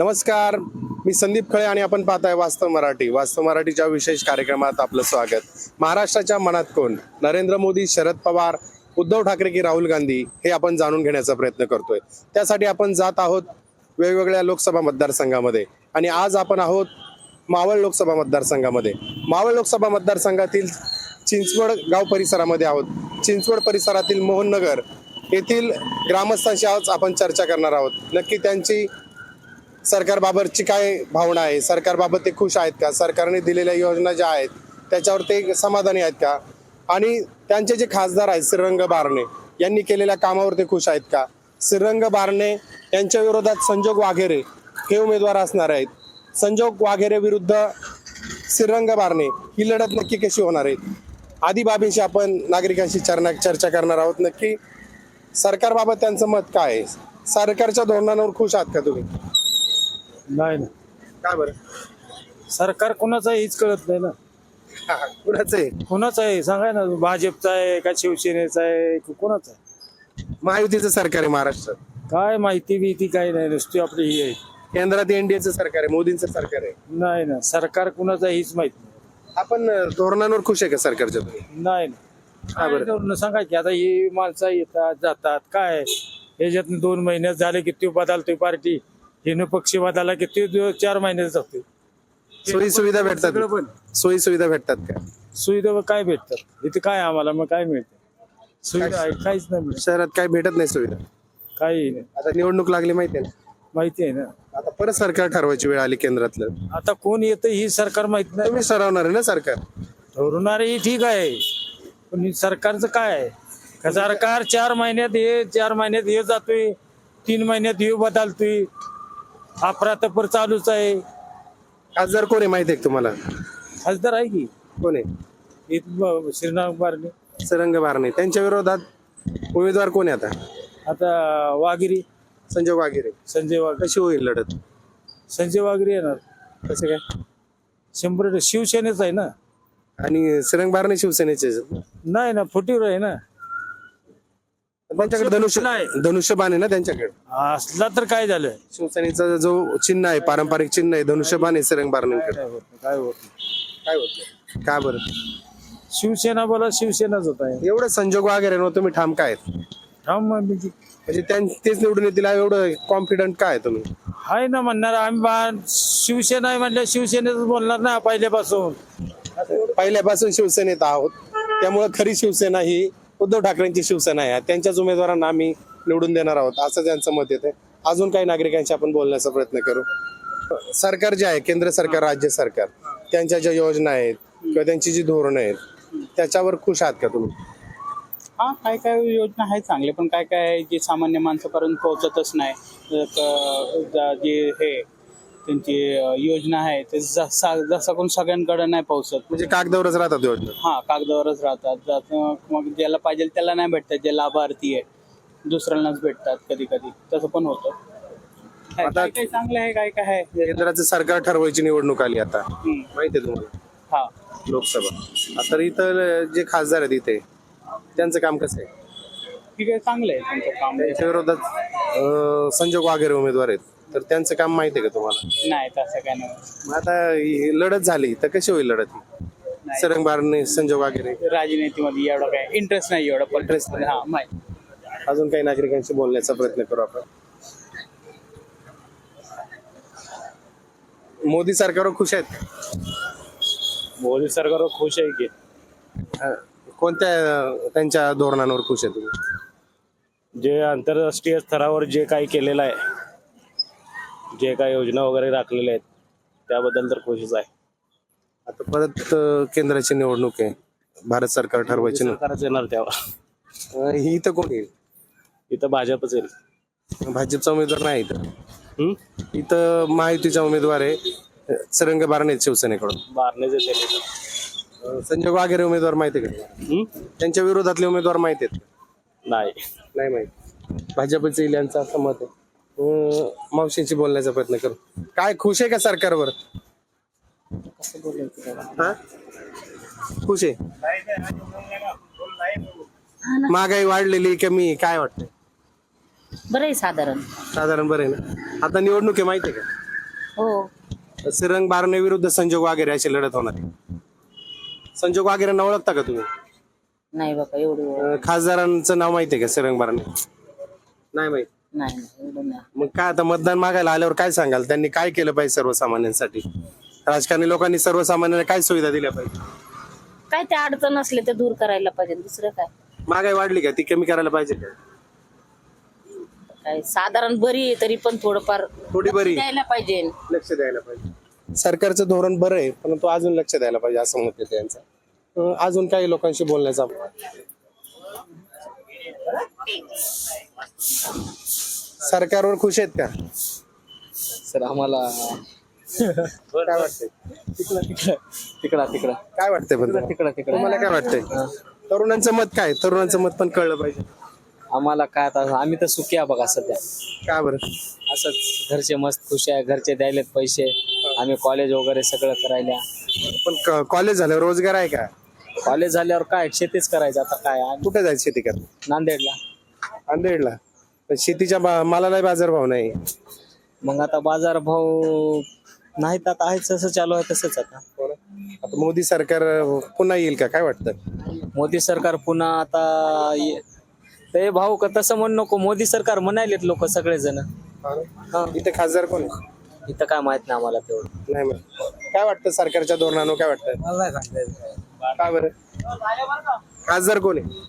नमस्कार मी संदीप खळे आणि आपण पाहताय वास्तव मराठी. वास्तव मराठीच्या विशेष कार्यक्रमात आपलं स्वागत. महाराष्ट्राच्या मनात कोण? नरेंद्र मोदी शरद पवार उद्धव ठाकरे की राहुल गांधी हे आपण जाणून घेण्याचा प्रयत्न करतोय. त्यासाठी आपण जात आहोत वेगवेगळ्या लोकसभा मतदारसंघामध्ये आणि आज आपण आहोत मावळ लोकसभा मतदारसंघामध्ये. मावळ लोकसभा मतदारसंघातील चिंचवड गाव परिसरामध्ये आहोत. चिंचवड परिसरातील मोहननगर येथील ग्रामस्थांशी आज आपण चर्चा करणार आहोत. नक्की त्यांची सरकारबाबतची काय भावना आहे? सरकारबाबत ते खुश आहेत का? सरकारने दिलेल्या योजना ज्या आहेत त्याच्यावर ते समाधानी आहेत का? आणि त्यांचे जे खासदार आहेत श्रीरंग बारणे यांनी केलेल्या कामावर ते खुश आहेत का? श्रीरंग बारणे यांच्या विरोधात संजोग वाघेरे हे उमेदवार असणार आहेत. संजोग वाघेरे विरुद्ध श्रीरंग बारणे ही लढत नक्की कशी होणार आहे? आदी बाबींशी आपण नागरिकांशी चर्चा चर्चा करणार आहोत. नक्की सरकारबाबत त्यांचं मत काय आहे? सरकारच्या धोरणांवर खुश आहात का तुम्ही? नाही ना काय बरं? सरकार कोणाचं आहे हेच कळत नाही ना. कुणाचं आहे? कोणाचं आहे? सांगाय ना भाजपचा आहे का शिवसेनेचा आहे? का कोणाचा आहे? महायुतीचं सरकार आहे महाराष्ट्रात. काय माहिती बिहिती काही नाही नुसती आपली ही आहे. केंद्रात एनडीएचं सरकार आहे मोदींचं सरकार आहे. नाही ना सरकार कोणाचं आहे हेच माहीत नाही. आपण अं, धोरणांवर खुश आहे का सरकारच्या तुम्ही? नाही ना बरं? काय करून सांगा की आता ही माणसं येतात जातात काय? याच्यात दोन महिन्यात झाले की ते बदलतोय पार्टी. हिनं पक्षी बदलला की ते दिवस चार महिन्यात जातोय सोयी सुविधा भेटतात. पण सोयी सुविधा भेटतात का? सुविधा काय भेटतात? इथे काय आम्हाला मग काय मिळतं? सुविधा आहे काहीच नाही मिळत. शहरात काय भेटत नाही सुविधा. काही नाही. आता निवडणूक लागली माहिती आहे ना? माहिती आहे ना? आता परत सरकार ठरवायची वेळ आली केंद्रातलं. आता कोण येतं ही सरकार माहीत नाही. तुम्ही ठरवणार आहे ना सरकार? ठरवणारे ही ठीक आहे. पण ही सरकारचं काय आहे? का सरकार चार महिन्यात हे चार महिन्यात हे जातोय तीन महिन्यात हे बदलतोय. अफरातफर चालूच आहे. खासदार कोण आहे माहिती आहे का तुम्हाला? खासदार आहे की? कोण आहे? इथं ब- श्रीनाथ बारणे. सरंग बारणे. त्यांच्या विरोधात उमेदवार कोण आहे आता? आता वागिरी संजय वाघेरे. संजय वाघ कशी होईल लढत? संजय वागिरी येणार. कसं काय? शंभर शिवसेनेच आहे ना. आणि सरंग बारणे शिवसेनेचे आहेत? नाही ना फुटीवर आहे ना. त्यांच्याकडे धनुष्य धनुष्यबाण आहे ना त्यांच्याकडे? असला तर काय झालं शिवसेनेचा जो चिन्ह आहे पारंपरिक चिन्ह आहे धनुष्यबाण आहे सरंग बारणेकडे काय होत नाही, काय होत नाही. काय होतं काय बरं? शिवसेना बोला शिवसेनाच होत आहे. एवढं संजोग वगैरे ना तुम्ही ठाम काय आहेत? मग म्हणजे म्हणजे त्यां- तेच निवडून येतील हा एवढं कॉन्फिडंट काय आहे तुम्ही? आहे ना म्हणणार आम्ही बा- शिवसेना आहे म्हणल्या शिवसेनेच बोलणार ना पहिल्यापासून. पहिल्यापासून शिवसेनेत आहोत. त्यामुळे खरी शिवसेना ही उद्धव ठाकरेंची शिवसेना आहे. त्यांच्याच उमेदवारांना आम्ही निवडून देणार आहोत. असं त्यांचं मत येते अजून काही नागरिकांशी आपण बोलण्याचा प्रयत्न करू. सरकार जे आहे केंद्र सरकार राज्य सरकार त्यांच्या ज्या योजना आहेत किंवा त्यांची जी धोरणं आहेत त्याच्यावर खुश आहात का तुम्ही? हा काय काय योजना आहे चांगले पण काय काय आहे जे सामान्य माणसापर्यंत पोहोचतच नाही. जे हे त्यांची योजना आहे. ते जसा जसा कोण सगळ्यांकडे नाही पोहोचत म्हणजे कागदावरच राहतात योजना? हा कागदावरच राहतात. जात- मग ज्याला पाहिजे त्याला नाही भेटतात जे लाभार्थी आहे दुसऱ्यांनाच भेटतात कधी कधी तसं पण होतं. काय आता- काय चांगलं आहे काय काय आहे? केंद्राचं सरकार ठरवायची निवडणूक आली आता. हम्म. माहिती आहे तुम्हाला? हा. लोकसभा. आता इथं जे खासदार आहेत इथे त्यांचं काम कसं आहे? ठीक आहे चांगलं आहे त्यांचं काम. त्यांच्या विरोधात अं, संजोग वगैरे उमेदवार आहेत. तर त्यांचं काम माहिती आहे का तुम्हाला? नाही तसं काय नाही. मग आता ही लढत झाली तर कशी होईल लढत ही? नाही. सरंग बारणे संजोग वगैरे राजनीतीमध्ये एवढं काय इंटरेस्ट नाही एवढं पण Interest नाही. हा माहिती. अजून काही नागरिकांशी बोलण्याचा प्रयत्न करू आपण? मोदी सरकारवर खुश आहेत? मोदी सरकार खुश आहे की? अं, कोणत्या अं, त्यांच्या धोरणांवर खुश आहे तुम्ही? जे आंतरराष्ट्रीय स्तरावर जे काही केलेलं आहे जे काही योजना वगैरे राखलेल्या आहेत त्याबद्दल तर खुशीच आहे. आता परत अं, केंद्राची निवडणूक आहे. भारत सरकार ठरवायची ना? सरकारच येणार अं, ही इथं कोण येईल? इथं भाजपच येईल. भाजपचा उमेदवार नाही इथं. हम्म? इथं महायुतीचा उमेदवार आहे अं, सरंग बारणे शिवसेनेकडून. बारणेच येतील इथं. अं, संजय वाघेरे उमेदवार माहिती आहे का? हम्म? त्यांच्या विरोधातले उमेदवार माहिती आहेत का? नाही. नाही माहिती. भाजपचं येईल यांचं असं मत आहे. मावशींशी बोलण्याचा प्रयत्न करू. काय खुश आहे का सरकारवर? हा? खुश आहे? महागाई वाढलेली कमी काय वाटतंय? बरं आहे साधारण. साधारण बरं आहे ना? आता निवडणूक आहे माहिती आहे का? हो. सिरंग बारणे विरुद्ध संजोग वगैरे अशी लढत होणार आहे. संजोग वगैरे ओळखता का तुम्ही? नाही बाबा एवढं अं, खासदारांचं नाव माहिती आहे का सिरंग बारणे? नाही माहीत. नाही नाही एवढं नाही. मग काय आता मतदान मागायला आल्यावर काय सांगाल? त्यांनी काय केलं पाहिजे सर्वसामान्यांसाठी? राजकारणी लोकांनी सर्वसामान्यांना काय सुविधा दिल्या पाहिजे? काय ते अडचण असले ते दूर करायला पाहिजे. दुसरं काय? महागाई वाढली का? ती कमी करायला पाहिजे का? काय साधारण बरी आहे तरी पण थोडंफार थोडी बरी. द्यायला पाहिजे. लक्ष द्यायला पाहिजे. सरकारचं धोरण बरं आहे परंतु अजून लक्ष द्यायला पाहिजे असं मत आहे त्यांचं. अं, अजून काही लोकांशी बोलण्याचा सरकारवर खुश आहेत का? सर आम्हाला काय वाटतंय? तिकडा तिकडा. काय वाटतंय पण तुम्हाला? तिकडा तिकडा. तुम्हाला काय वाटतंय? तरुणांचं मत काय? तरुणांचं मत पण कळलं पाहिजे. आम्हाला काय आता आम्ही तर सुखी आहे बघा सध्या. का बरं? असंच घरचे मस्त खुश आहे घरचे द्यायलेत पैसे. आम्ही कॉलेज वगैरे सगळं करायला. पण कॉलेज झाल्यावर रोजगार आहे का? कॉलेज झाल्यावर काय शेतीच करायचं आता काय? कुठे जायचं शेती कर नांदेडला. अंधेडला पण शेतीच्या बा- मालाला बाजारभाव नाही. मग आता बाजार भाव नाहीत आता आहे जसं चालू आहे तसंच आता. आता मोदी सरकार पुन्हा येईल का? काय वाटतं? मोदी सरकार पुन्हा आता ये- ते भाऊ का तसं म्हण नको. मोदी सरकार म्हणायलेत लोक सगळेजण. इथे खासदार कोण आहे? इथं काय माहीत नाही आम्हाला तेवढं. नाही. काय वाटतं सरकारच्या धोरणानं? काय वाटतं? मला नाही सांगता का बरं? खासदार कोण आहे?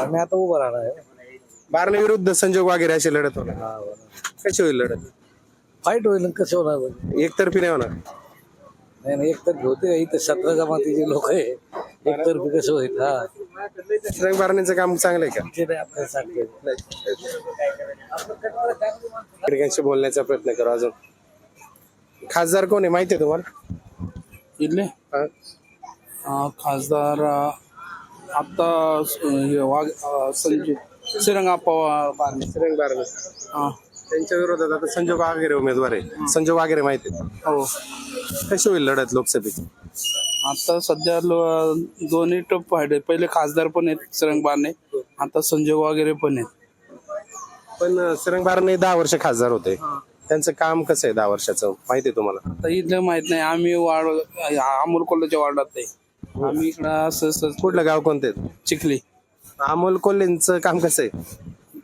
आम्ही आता उभं राहणार बारणे विरुद्ध संजोग वगैरे अशी लढत होणार. कशी होईल लढत? फाईट होईल कसं होणार एकतर्फी नाही होणार? नाही नाही एकतर्फी होते. इथं सतरा जमातीचे लोक आहे एकतर्फी कसं होईल? हा. रंग बारणेचं काम चांगलं आहे का? ते नाही आपल्याला सांगते नागरिकांशी बोलण्याचा प्रयत्न करू अजून. खासदार कोण आहे? माहिती आहे तुम्हाला? इथले? हा? अं, खासदार अं, आता स- हे वाघ अं, संजय श्रीरंगाप्पा बारणे. रंग बारणे. हा. त्यांच्या विरोधात आता संजोग वगैरे उमेदवार आहे संजोग वगैरे माहिती आहे हो. कशी होईल लढत लोकसभेची? आता सध्या लो- दोन्ही टप आहेत. पहिले खासदार पण आहेत श्रीरंग बारणे. आता संजय वगैरे पण आहेत. पण सरंग बारणे दहा वर्ष खासदार होते. त्यांचं काम कसं आहे दहा वर्षाचं? माहिती आहे तुम्हाला? आता इथलं माहीत नाही. आम्ही वाढ अमोल कोल्हाच्या वार्डात आहे. आम्ही इकडं असं असं कुठलं गाव कोणते? चिखली. अमोल कोल्हेंचं काम कसं आहे?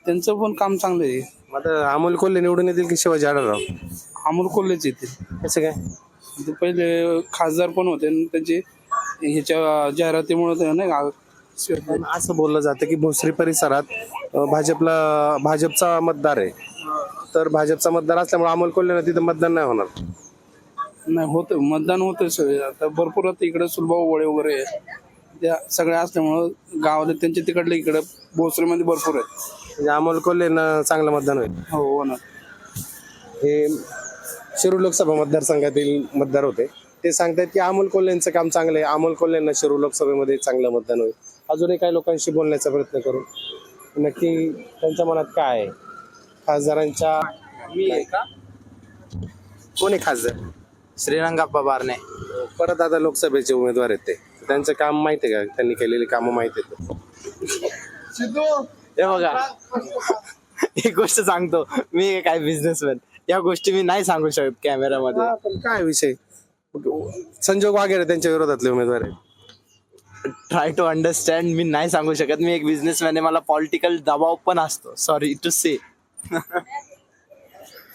त्यांचं पण काम चांगलं आहे. मग आता अमोल कोल्हे निवडून येतील की शिवाजी आढळराव? अमोल कोल्हेच येतील. कसं काय? ते पहिले खासदार पण होते आणि त्यांचे ह्याच्या जाहिरातीमुळे ते नाही का असं बोललं जातं की भोसरी परिसरात अं, भाजपला भाजपचा मतदार आहे. तर भाजपचा मतदार असल्यामुळे अमोल कोल्हेनं तिथं मतदान नाही होणार. नाही होतं मतदान होतं सगळे. आता भरपूर आता इकडे सुलभाऊ वळे वगैरे त्या सगळ्या असल्यामुळं गावाला त्यांच्या तिकडले इकडं भोसरीमध्ये भरपूर आहेत. म्हणजे अमोल कोल्हेनं चांगलं मतदान होईल. हो होणार हे शिरूर लोकसभा मतदारसंघातील मतदार होते. ते सांगतात की अमोल कोल्हेंचं काम चांगलं आहे. अमोल कोल्हेंना शिरूर लोकसभेमध्ये चांगलं मतदान होईल. अजूनही काही लोकांशी बोलण्याचा प्रयत्न करू. नक्की त्यांच्या मनात काय आहे? खासदारांच्या कोण आहे खासदार? श्रीरंगाप्पा बारणे परत आता लोकसभेचे उमेदवार आहेत ते. त्यांचं काम माहिती आहे का? त्यांनी केलेली कामं माहिती आहेत. हे बघा. एक गोष्ट सांगतो. मी काय बिझनेसमॅन या गोष्टी मी नाही सांगू शकत कॅमेरामध्ये हा, पण काय विषय? संजोग वगैरे त्यांच्या विरोधातले उमेदवार आहेत. ट्राय टू अंडरस्टँड मी नाही सांगू शकत. मी एक बिझनेसमॅन आहे. मला पॉलिटिकल दबाव पण असतो. सॉरी टू से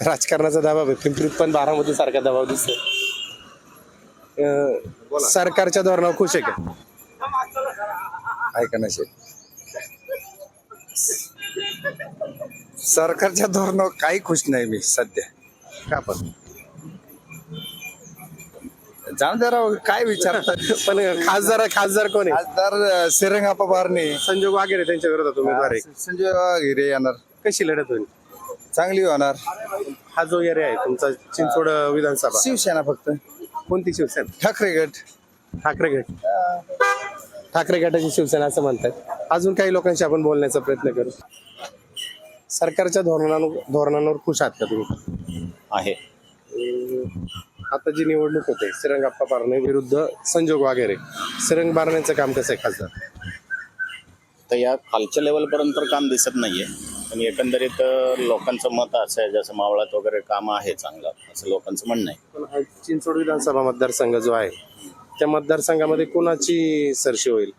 राजकारणाचा दबाव आहे पिंपरीत पण बारामती सारखा दबाव दिसतो सरकारच्या धोरणावर खुश आहे का? ऐका सरकारच्या धोरणावर काही खुश नाही मी सध्या. का पण? जाऊन जरा काय विचारतात? पण खासदार खासदार कोण आहे? खासदार श्रीरंगाप्पा बारणे. संजोग वगैरे त्यांच्या विरोधात उमेदवार आहे. संजय हिरे येणार. कशी लढत होईल? चांगली होणार. हा जो एरिया आहे तुमचा चिंचवड विधानसभा. शिवसेना फक्त. कोणती शिवसेना? ठाकरे गट. ठाकरे गट. ठाकरे गटाची शिवसेना असं म्हणतात. अजून काही लोकांशी आपण बोलण्याचा प्रयत्न करू. सरकारच्या धोरणांवर धोरणांवर खुश आहात का तुम्ही? आहे. आता जी निवडणूक होते श्रीरंगाप्पा बारणे विरुद्ध संजोग वगैरे श्रीरंग बारणेचं काम कसं आहे खासदार? तर या खालच्या लेवलपर्यंत काम दिसत नाहीये. पण एकंदरीत लोकांचं मत असं आहे जसं मावळात वगैरे काम आहे चांगलं असं लोकांचं म्हणणं आहे. पण हा चिंचवड विधानसभा मतदारसंघ जो आहे त्या मतदारसंघामध्ये कोणाची सरशी होईल?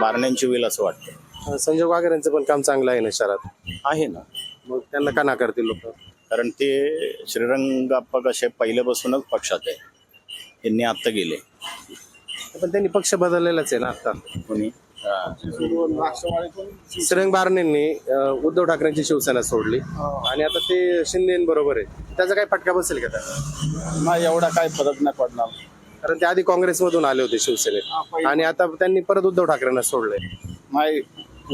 बारण्यांची होईल असं वाटतं. अं, संजय वाघेरे यांचं पण काम चांगलं आहे ना शहरात आहे ना. मग त्यांना का नाकारतील लोक? कारण ते श्रीरंगाप्पा कसे पहिल्यापासूनच पक्षात आहे. त्यांनी आत्ता गेले. पण त्यांनी पक्ष बदललेलाच आहे ना आता. कोणी. श्रीरंग बारणेंनी अं, उद्धव ठाकरेंची शिवसेना सोडली. आणि आता ते शिंदे बरोबर आहे. त्याचा काय फटका बसेल का त्याला? नाही एवढा काही फरक नाही पडणार. कारण ते आधी काँग्रेसमधून आले होते शिवसेनेत. आणि आता त्यांनी परत उद्धव ठाकरेंना सोडलंय नाही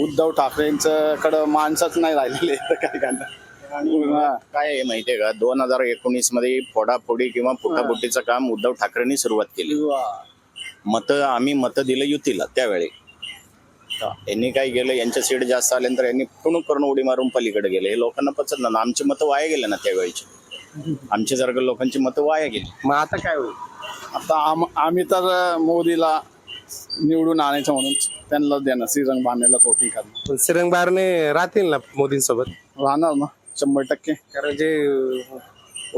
उद्धव ठाकरेंचं कडं माणसंच नाही राहिलेले. तर काय करणार? काय आहे माहितीये का? दोन हजार एकोणीसमध्ये फोडाफोडी किंवा फुटाफुटीचं काम उद्धव ठाकरेंनी सुरुवात केली. मत आम्ही मत दिलं युतीला त्यावेळी. यांनी काय केलं? यांच्या सीट जास्त आल्यानंतर यांनी फुणूक करून उडी मारून पलीकडे गेले. हे लोकांना पचत ना आमची मतं वाया गेले ना त्यावेळीची. आमच्या सारख्या लोकांची मतं वाया गेली. मग आता काय होईल? आता आम आम्ही तर मोदीला निवडून आणायचं म्हणून त्यांना देणार श्रीरंग वोटिंग करणार पण श्रीरंग बारणे राहतील ना मोदींसोबत? राहणार ना शंभर टक्के. कारण जे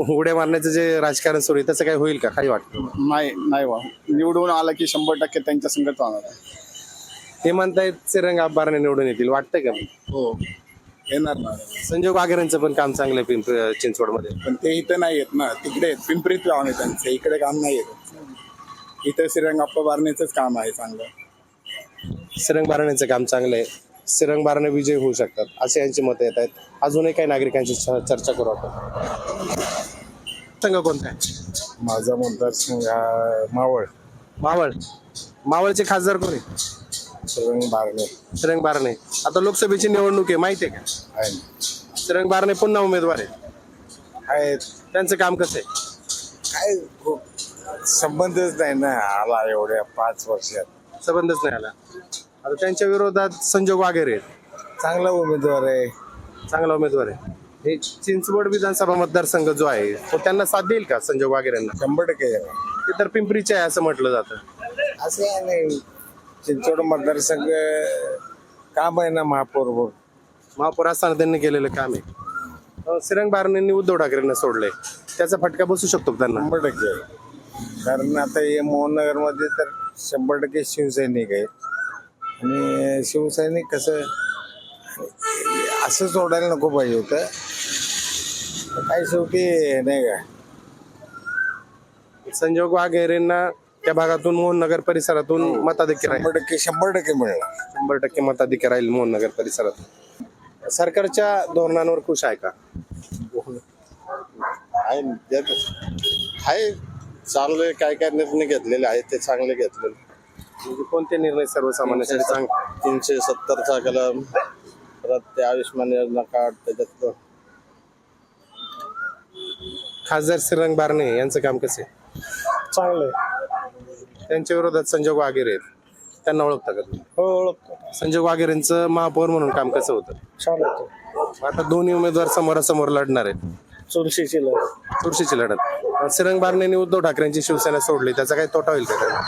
उड्या मारण्याचं जे राजकारण सुरू आहे तसं काय होईल का? काही वाटतं? नाही नाही वा निवडून आलं की शंभर टक्के त्यांच्या संगत राहणार आहे. ते म्हणतायत श्रीरंग बारणे निवडून येतील. वाटतंय का? हो. येणार ना. संजय वाघेरेंचं पण काम चांगलं आहे पिंपरी चिंचवडमध्ये. पण ते इथं नाही येत ना. तिकडे आहेत. पिंपरीत काम आहे त्यांचं. इकडे काम नाही येत. इथं श्रीरंगाप्पा बारणेचंच काम आहे चांगलं. श्रीरंग बारणेंचं काम चांगलं आहे. श्रीरंग बारणे विजय होऊ शकतात असे यांची मतं येत आहेत. अजूनही काही नागरिकांची च- चर्चा करू आपण. संघ कोणता आहे? माझा मतदारसंघ हा मावळ. मावळ. मावळचे खासदार कोणी श्रीरंग बारणे. श्रीरंग बारणे. आता लोकसभेची निवडणूक आहे माहिती आहे का? आहे. बारणे पुन्हा उमेदवार आहे आहेत. त्यांचं काम कसं आहे? काय खूप संबंधच नाही ना आला एवढ्या पाच वर्षात. संबंधच नाही आला. आता त्यांच्या विरोधात संजय वाघेरे आहेत. चांगला उमेदवार आहे. चांगला उमेदवार आहे. हे चिंचवड विधानसभा मतदारसंघ जो आहे तो त्यांना साथ देईल का संजय वाघेरेंना? शंभर टक्के. ते तर पिंपरीचे आहे असं म्हटलं जातं. असं काय नाही चिंचवड मतदारसंघ काम आहे ना महापौर महापौर असताना त्यांनी केलेलं काम आहे. श्रीरंग बारणेंनी उद्धव ठाकरेंना सोडलंय. त्याचा फटका बसू शकतो का त्यांना? शंभर टक्के. आहे. कारण आता हे मोहननगरमध्ये तर शंभर टक्के शिवसैनिक आहेत आणि शिवसैनिक कसं असं सोडायला नको पाहिजे होतं. काय शेवटी नाही का? संजय वाघेरेंना त्या भागातून मोहननगर परिसरातून मताधिक्य राहील. शंभर टक्के शंभर टक्के मिळणार. शंभर टक्के मताधिक्य राहील मोहननगर परिसरात सरकारच्या धोरणांवर खुश आहे का? आहे त्यात आहे. चांगले काय काय निर्णय घेतलेले आहेत ते चांगले घेतलेले. म्हणजे कोणते निर्णय सर्वसामान्यांसाठी चांग तीनशे सत्तरचा कलम परत ते आयुष्यमान योजना कार्ड त्याच्यात खासदार श्रीरंग बारणे यांचं काम कसे चांगलं त्यांच्या विरोधात संजय वाघेरे आहेत. त्यांना ओळखता का तुम्ही? हो ओळखतो. संजय वाघेरेंचं महापौर म्हणून काम कसं होतं? छान होतं. आता दोन्ही उमेदवार समोरासमोर लढणार आहेत. चुरशीची चुरशीची लढत. श्रीरंग बारणेंनी उद्धव ठाकरेंची शिवसेना सोडली. त्याचा काही तोटा होईल का त्यांना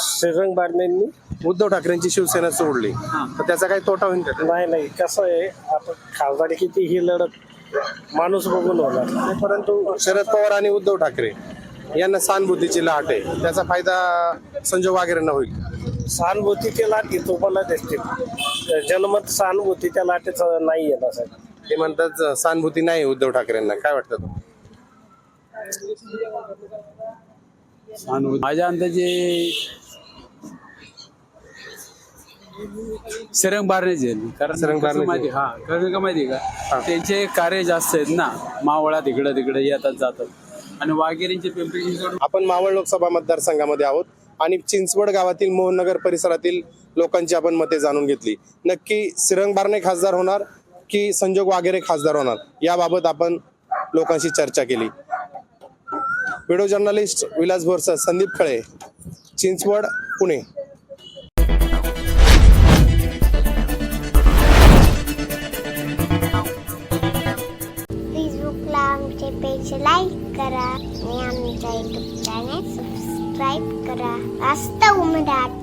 श्रीरंग बारणेंनी उद्धव ठाकरेंची शिवसेना सोडली. तर त्याचा काही तोटा होईल का? त्यांना? नाही नाही. कसं आहे आता खासदारी किती ही लढत माणूस बघून होणार. परंतु शरद पवार आणि उद्धव ठाकरे यांना सहानुभूतीची लाट आहे. त्याचा फायदा संजय वाघेरेंना होईल. सहानुभूतीच्या लाटी तुम्हाला दिसतील. जनमत सहानुभूतीच्या लाटेचं नाही येत असं ते म्हणतात सहानुभूती नाही उद्धव ठाकरेंना. काय वाटतं तुम्हाला? माझ्या अंदाजे श्रीरंग बारणेच कारण श्रीरंग कसं बारणेच माहिती हा कारण का माहिती का? त्यांचे कार्य जास्त आहेत ना. मावळा तिकडं तिकडे येतात जातात. आणि वाघेरींचे पिंपरी चिंचवड आपण मावळ लोकसभा मतदारसंघामध्ये आहोत आणि चिंचवड गावातील मोहननगर परिसरातील लोकांची आपण मते जाणून घेतली. नक्की सिरंग बारणे खासदार होणार की संजोग वाघेरे खासदार होणार? याबाबत आपण लोकांशी चर्चा केली. Video journalist Vilas Borsar Sandeep Khale Chinchwad Pune. आमचे लाईक करा आणि आमच्या युट्यूब चॅनेल सबस्क्राईब करा. वास्तव मराठी